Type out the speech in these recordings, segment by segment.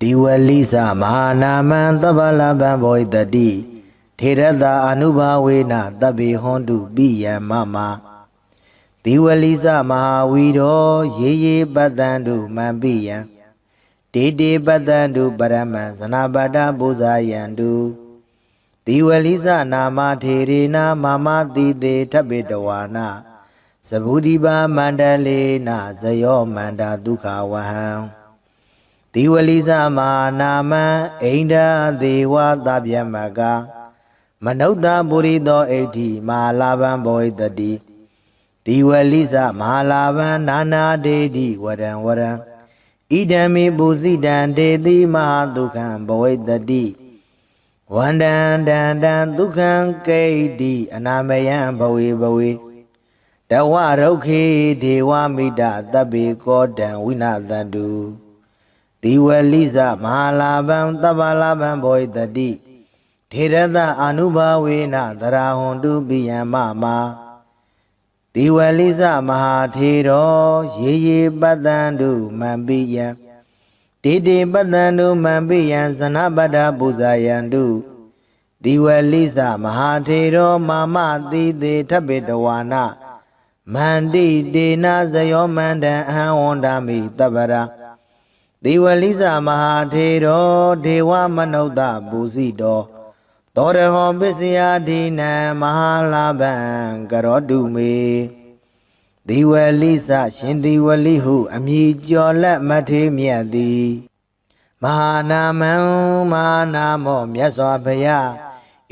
ဒီဝလိသမဟာနာမံသဗ္ဗလဗံဘောဣတတိထေရတအနုဘာဝေနတဗ္ဗေဟွန်တုပိယံမမဒီဝလိသမဟာဝီရောရေရေပတ္တံတုမံပိယံဒေတေပတ္တံတုပရမံဇနာပတ္တပူဇာယံတုဒီဝလိသနာမထေရေနာမမတိတေထဗ္ဗေတဝါနာသဗုဒိပါမန္တလေနဇယောမန္တာဒုက္ခဝဟံ ဒီဝလိသမဟာနာမံအိန္ဒာဒေဝသဗျမကမနုဿပုရိသောအိဋ္ဌိမဟာလာဗံဘောဣတတိဒီဝလိသမဟာလာဗံနာနာဒေတိဝရံဝရံဣဒံမိပုဇိတံဒေတိမဟာဒုက္ခံဘောဣတတိဝန္တံတံတံဒုက္ခံကိဋ္တိအနာမယံဘဝေဘဝေတဝရုခေဒေဝမိတသဗ္ဗေကောတံဝိနာသန္တုဒီဝလိဇမဟာလာဗံတဗ္ဗလာဗံဘောဣတတိထေရသအာနုဘာဝေနသရာဟွန်တုပိယံမမဒီဝလိဇမဟာထေရောရေရေပတ္တံတုမံပိယံတေတေပတ္တံတုမံပိယံဇနပတ္တပူဇာယံတုဒီဝလိဇမဟာထေရောမာမတိတေထဗ္ဗေတဝါနာမန္တိတေနဇယောမန္တံအဟံဝန္တာမိတဗ္ဗရာ ဒေဝလိသမဟာထေရောဒေဝမနုဿပူဇိတောသောရဟောပစ္စယဒိနံမဟာလာဗံကရောတုမေဒေဝလိသရှင်ဒေဝလိဟု အမည်ကျော်လက်မထေမြတ်သည်မဟာနာမံမဟာနာမောမြတ်စွာဘုရား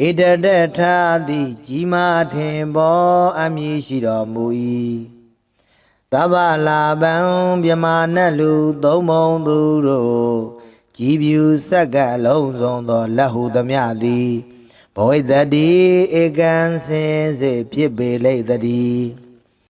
ဣတတထာတိကြီးမားထင်ပေါ်အမည်ရှိတော်မူ၏ တဗ္ဗလာဗံမြမနတ်လူသုံးမုံသူတို့ကြည်ပြူဆက်ကပ်လုံးစုံသောလက်ဟုသမျှသည်ဘဝိတ္တိဧကံစင်စေဖြစ်ပေလိမ့်တည်း